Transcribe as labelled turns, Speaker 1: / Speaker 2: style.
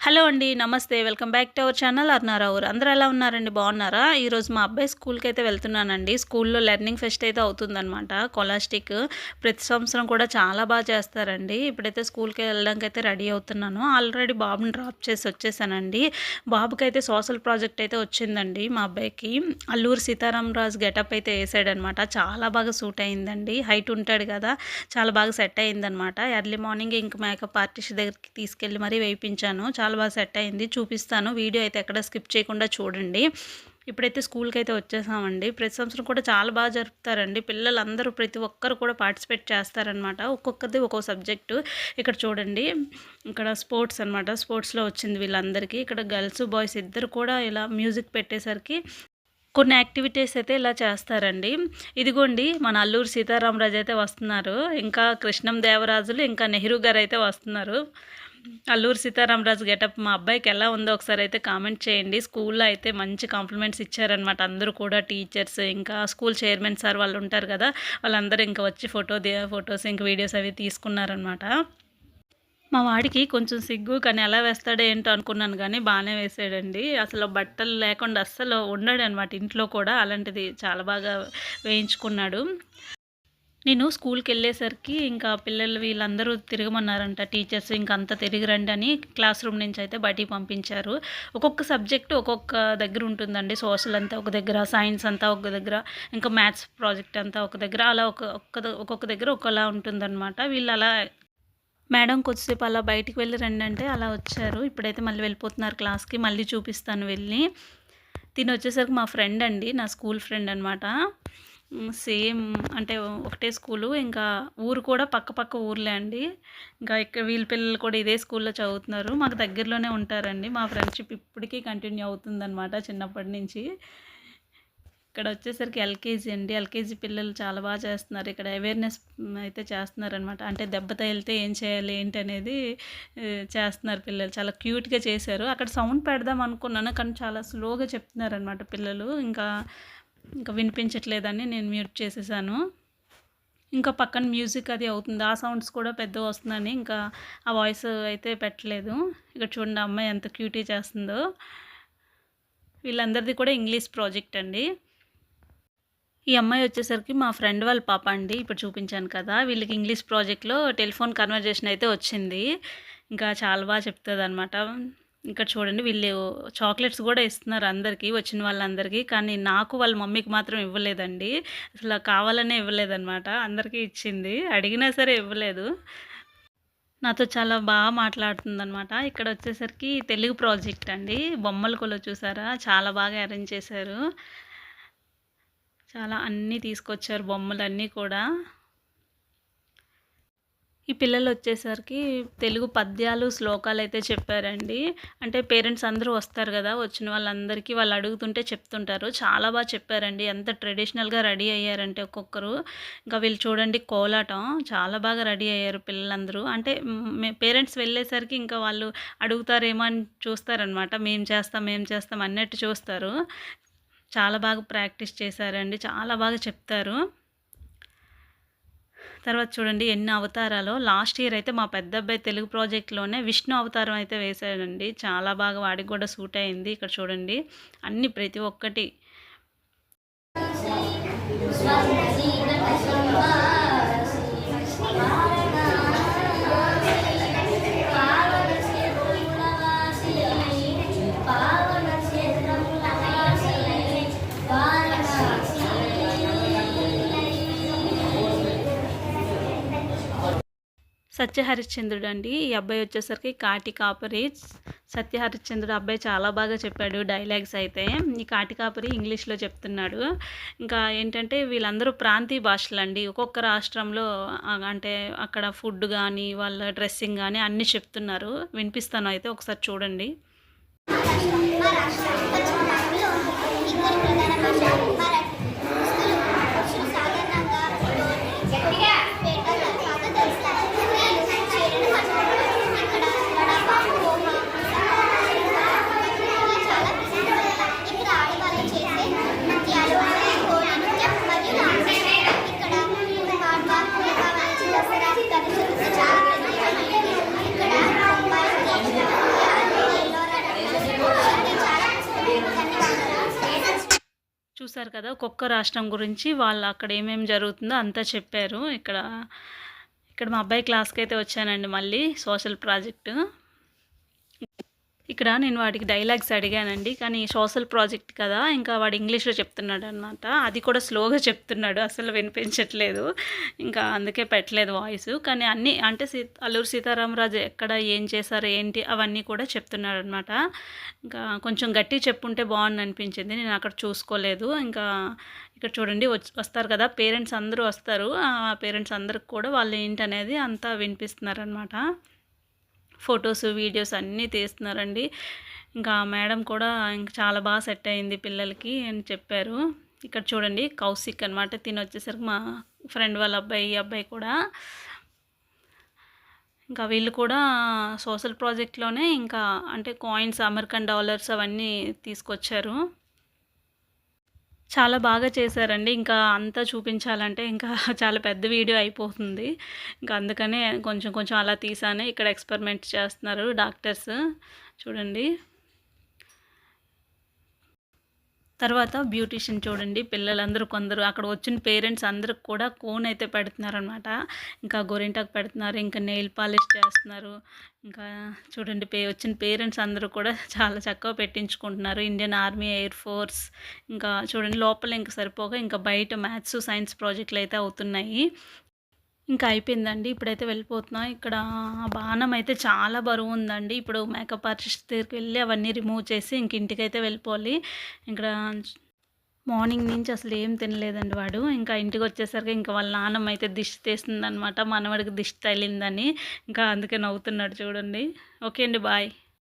Speaker 1: Hello అండి నమస్తే. Welcome back to our channel అర్నారావుర్ అందరూ ఎలా ఉన్నారండి? బాగున్నారా? ఈరోజు మా అబ్బాయి స్కూల్కి అయితే వెళ్తున్నానండి. స్కూల్లో లెర్నింగ్ ఫెస్ట్ అయితే అవుతుందనమాట కొలాస్టిక్ ప్రతి సంవత్సరం కూడా చాలా బాగా చేస్తారండి. ఇప్పుడైతే స్కూల్కి వెళ్ళడానికి అయితే రెడీ అవుతున్నాను. ఆల్రెడీ బాబుని డ్రాప్ చేసి వచ్చేసానండి. బాబుకి అయితే సోషల్ ప్రాజెక్ట్ అయితే వచ్చిందండి మా అబ్బాయికి. అల్లూరు సీతారామరాజు గెటప్ అయితే వేసాడనమాట చాలా బాగా సూట్ అయిందండి. హైట్ ఉంటాడు కదా చాలా బాగా సెట్ అయిందనమాట ఎర్లీ మార్నింగ్ ఇంక మేకప్ ఆర్టిస్ట్ దగ్గరికి తీసుకెళ్ళి మరీ వేయించాను. చాలా చాలా బాగా సెట్ అయింది. చూపిస్తాను. వీడియో అయితే ఎక్కడ స్కిప్ చేయకుండా చూడండి. ఇప్పుడైతే స్కూల్కి అయితే వచ్చేసామండి. ప్రతి సంవత్సరం కూడా చాలా బాగా జరుపుతారండి. పిల్లలందరూ ప్రతి ఒక్కరు కూడా పార్టిసిపేట్ చేస్తారనమాట ఒక్కొక్కరిది ఒక్కొక్క సబ్జెక్టు. ఇక్కడ చూడండి. ఇక్కడ స్పోర్ట్స్ అనమాట స్పోర్ట్స్లో వచ్చింది వీళ్ళందరికీ. ఇక్కడ గర్ల్స్ బాయ్స్ ఇద్దరు కూడా ఇలా మ్యూజిక్ పెట్టేసరికి కొన్ని యాక్టివిటీస్ అయితే ఇలా చేస్తారండి. ఇదిగోండి మన అల్లూరు సీతారామరాజు అయితే వస్తున్నారు. ఇంకా కృష్ణం దేవరాజులు ఇంకా నెహ్రూ గారు అయితే వస్తున్నారు. అల్లూరు సీతారామరాజు గెటప్ మా అబ్బాయికి ఎలా ఉందో ఒకసారి అయితే కామెంట్ చేయండి. స్కూల్లో అయితే మంచి కాంప్లిమెంట్స్ ఇచ్చారనమాట అందరూ కూడా టీచర్స్ ఇంకా స్కూల్ చైర్మన్ సార్ వాళ్ళు ఉంటారు కదా వాళ్ళందరూ ఇంకా వచ్చి ఫోటో ఫొటోస్ ఇంకా వీడియోస్ అవి తీసుకున్నారనమాట మా వాడికి కొంచెం సిగ్గు కానీ ఎలా వేస్తాడో ఏంటో అనుకున్నాను కానీ బాగానే వేసాడండి. అసలు బట్టలు లేకుండా అస్సలు ఉండడు అనమాట ఇంట్లో కూడా. అలాంటిది చాలా బాగా వేయించుకున్నాడు. నేను స్కూల్కి వెళ్ళేసరికి ఇంకా పిల్లలు వీళ్ళందరూ తిరగమన్నారంట టీచర్స్ ఇంకా అంతా తిరిగి రండి అని క్లాస్ రూమ్ నుంచి అయితే బయటికి పంపించారు. ఒక్కొక్క సబ్జెక్టు ఒక్కొక్క దగ్గర ఉంటుందండి సోషల్ అంతా ఒక దగ్గర సైన్స్ అంతా ఒక దగ్గర ఇంకా మ్యాథ్స్ ప్రాజెక్ట్ అంతా ఒక దగ్గర అలా ఒక ఒక్కొక్క దగ్గర ఒకలా ఉంటుందన్నమాట. వీళ్ళు అలా మేడం కొద్దిసేపు అలా బయటికి వెళ్ళి రండి అంటే అలా వచ్చారు. ఇప్పుడైతే మళ్ళీ వెళ్ళిపోతున్నారు క్లాస్కి మళ్ళీ చూపిస్తాను వెళ్ళి. తిని వచ్చేసరికి మా ఫ్రెండ్ అండి నా స్కూల్ ఫ్రెండ్ అనమాట సేమ్ అంటే ఒకటే స్కూలు ఇంకా ఊరు కూడా పక్క పక్క ఊర్లే అండి. ఇంకా ఇక్కడ వీళ్ళ పిల్లలు కూడా ఇదే స్కూల్లో చదువుతున్నారు. మాకు దగ్గరలోనే ఉంటారండి. మా ఫ్రెండ్షిప్ ఇప్పటికీ కంటిన్యూ అవుతుందన్నమాట చిన్నప్పటి నుంచి. ఇక్కడ వచ్చేసరికి ఎల్కేజీ అండి. ఎల్కేజీ పిల్లలు చాలా బాగా చేస్తున్నారు. ఇక్కడ అవేర్నెస్ అయితే చేస్తున్నారనమాట అంటే దెబ్బ తగిలితే ఏం చేయాలి ఏంటి అనేది చేస్తున్నారు పిల్లలు. చాలా క్యూట్గా చేశారు. అక్కడ సౌండ్ పెడదాం అనుకున్నాను కానీ చాలా స్లోగా చెప్తున్నారనమాట పిల్లలు. ఇంకా ఇంకా వినిపించట్లేదని నేను మ్యూట్ చేసేసాను. ఇంకా పక్కన మ్యూజిక్ అది అవుతుంది. ఆ సౌండ్స్ కూడా పెద్ద వస్తుందని ఇంకా ఆ వాయిస్ అయితే పెట్టలేదు. ఇక్కడ చూడండి అమ్మాయి ఎంత క్యూటీ చేస్తుందో. వీళ్ళందరిది కూడా ఇంగ్లీష్ ప్రాజెక్ట్ అండి. ఈ అమ్మాయి వచ్చేసరికి మా ఫ్రెండ్ వాళ్ళ పాప అండి. ఇప్పుడు చూపించాను కదా. వీళ్ళకి ఇంగ్లీష్ ప్రాజెక్ట్లో టెలిఫోన్ కన్వర్జేషన్ అయితే వచ్చింది. ఇంకా చాలా బాగా చెప్తుంది అనమాట ఇక్కడ చూడండి వీళ్ళు చాక్లెట్స్ కూడా ఇస్తున్నారు అందరికీ వచ్చిన వాళ్ళందరికీ. కానీ నాకు వాళ్ళ మమ్మీకి మాత్రం ఇవ్వలేదండి. అసలు కావాలనే ఇవ్వలేదన్నమాట. అందరికీ ఇచ్చింది. అడిగినా సరే ఇవ్వలేదు. నాతో చాలా బాగా మాట్లాడుతుందనమాట ఇక్కడ వచ్చేసరికి తెలుగు ప్రాజెక్ట్ అండి. బొమ్మల కొలు చూసారా? చాలా బాగా అరేంజ్ చేశారు. చాలా అన్నీ తీసుకొచ్చారు బొమ్మలు అన్నీ కూడా. ఈ పిల్లలు వచ్చేసరికి తెలుగు పద్యాలు శ్లోకాలు అయితే చెప్పారండి. అంటే పేరెంట్స్ అందరూ వస్తారు కదా వచ్చిన వాళ్ళందరికీ వాళ్ళు అడుగుతుంటే చెప్తుంటారు. చాలా బాగా చెప్పారండి. ఎంత ట్రెడిషనల్గా రెడీ అయ్యారంటే ఒక్కొక్కరు. ఇంకా వీళ్ళు చూడండి కోలాటం చాలా బాగా రెడీ అయ్యారు పిల్లలందరూ. అంటే పేరెంట్స్ వెళ్ళేసరికి ఇంకా వాళ్ళు అడుగుతారేమో అని చూస్తారనమాట. మేము చేస్తాం మేము చేస్తాం అన్నట్టు చూస్తారు. చాలా బాగా ప్రాక్టీస్ చేశారండి. చాలా బాగా చెప్తారు. తర్వాత చూడండి ఎన్ని అవతారాలు. లాస్ట్ ఇయర్ అయితే మా పెద్ద అబ్బాయి తెలుగు ప్రాజెక్ట్లోనే విష్ణు అవతారం అయితే వేశాడండి చాలా బాగా వాడికి కూడా సూట్ అయింది ఇక్కడ చూడండి. అన్ని ప్రతి ఒక్కటి. సత్యహరిశ్చంద్రుడు అండి. ఈ అబ్బాయి వచ్చేసరికి కాటి కాపరి. సత్యహరిశ్చంద్రుడు అబ్బాయి చాలా బాగా చెప్పాడు డైలాగ్స్ అయితే. ఈ కాటి కాపరి ఇంగ్లీష్లో చెప్తున్నాడు. ఇంకా ఏంటంటే వీళ్ళందరూ ప్రాంతీయ భాషలు అండి. ఒక్కొక్క రాష్ట్రంలో అంటే అక్కడ ఫుడ్ కానీ వాళ్ళ డ్రెస్సింగ్ కానీ అన్నీ చెప్తున్నారు. వినిపిస్తాను అయితే ఒకసారి చూడండి. చూసారు కదా ఒక్కొక్క రాష్ట్రం గురించి వాళ్ళు అక్కడ ఏమేమి జరుగుతుందో అంతా చెప్పారు. ఇక్కడ ఇక్కడ మా అబ్బాయి క్లాస్కి అయితే వచ్చానండి మళ్ళీ సోషల్ ప్రాజెక్టు. ఇక్కడ నేను వాడికి డైలాగ్స్ అడిగానండి. కానీ సోషల్ ప్రాజెక్ట్ కదా ఇంకా వాడు ఇంగ్లీష్లో చెప్తున్నాడు అనమాట అది కూడా స్లోగా చెప్తున్నాడు అసలు వినిపించట్లేదు. ఇంకా అందుకే పెట్టలేదు వాయిస్ కానీ అన్నీ అంటే సీ అల్లూరు సీతారామరాజు ఎక్కడ ఏం చేశారు ఏంటి అవన్నీ కూడా చెప్తున్నాడు అనమాట ఇంకా కొంచెం గట్టి చెప్పుంటే బాగుంది అనిపించింది. నేను అక్కడ చూసుకోలేదు. ఇంకా ఇక్కడ చూడండి వస్తారు కదా పేరెంట్స్ అందరూ వస్తారు. ఆ పేరెంట్స్ అందరికి కూడా వాళ్ళు ఏంటనేది అంతా వినిపిస్తున్నారనమాట ఫొటోస్ వీడియోస్ అన్నీ తీస్తున్నారండి. ఇంకా మేడం కూడా ఇంకా చాలా బాగా సెట్ అయింది పిల్లలకి అని చెప్పారు. ఇక్కడ చూడండి కౌశిక్ అనమాట తిని వచ్చేసరికి మా ఫ్రెండ్ వాళ్ళ అబ్బాయి ఈ అబ్బాయి కూడా. ఇంకా వీళ్ళు కూడా సోషల్ ప్రాజెక్ట్లోనే ఇంకా అంటే కాయిన్స్ అమెరికన్ డాలర్స్ అవన్నీ తీసుకొచ్చారు. చాలా బాగా చేశారండి. ఇంకా అంతా చూపించాలంటే ఇంకా చాలా పెద్ద వీడియో అయిపోతుంది. ఇంకా అందుకనే కొంచెం కొంచెం అలా తీసాను ఇక్కడ ఎక్స్పెరిమెంట్ చేస్తున్నారు డాక్టర్స్ చూడండి. తర్వాత బ్యూటీషియన్ చూడండి పిల్లలందరూ కొందరు అక్కడ వచ్చిన పేరెంట్స్ అందరికి కూడా కోన్ అయితే పెడుతున్నారనమాట ఇంకా గోరింటాకు పెడుతున్నారు ఇంకా నెయిల్ పాలిష్ చేస్తున్నారు. ఇంకా చూడండి పే వచ్చిన పేరెంట్స్ అందరూ కూడా చాలా చక్కగా పెట్టించుకుంటున్నారు. ఇండియన్ ఆర్మీ ఎయిర్ ఫోర్స్ ఇంకా చూడండి లోపల ఇంకా సరిపోగా ఇంకా బయట మ్యాథ్స్ సైన్స్ ప్రాజెక్టులు అయితే అవుతున్నాయి. ఇంకా అయిపోయిందండి. ఇప్పుడైతే వెళ్ళిపోతున్నాం. ఇక్కడ బాణం అయితే చాలా బరువు ఉందండి. ఇప్పుడు మేకప్ ఆర్టిస్ట్ దగ్గరికి వెళ్ళి అవన్నీ రిమూవ్ చేసి ఇంక ఇంటికైతే వెళ్ళిపోవాలి. ఇక్కడ మార్నింగ్ నుంచి అసలు ఏం తినలేదండి వాడు. ఇంకా ఇంటికి వచ్చేసరికి ఇంకా వాళ్ళ నాన్నమ్మ అయితే దిష్టి తెస్తుంది అనమాట మనవాడికి దిష్టి తగిలిందని. ఇంకా అందుకే నవ్వుతున్నాడు చూడండి. ఓకే అండి బాయ్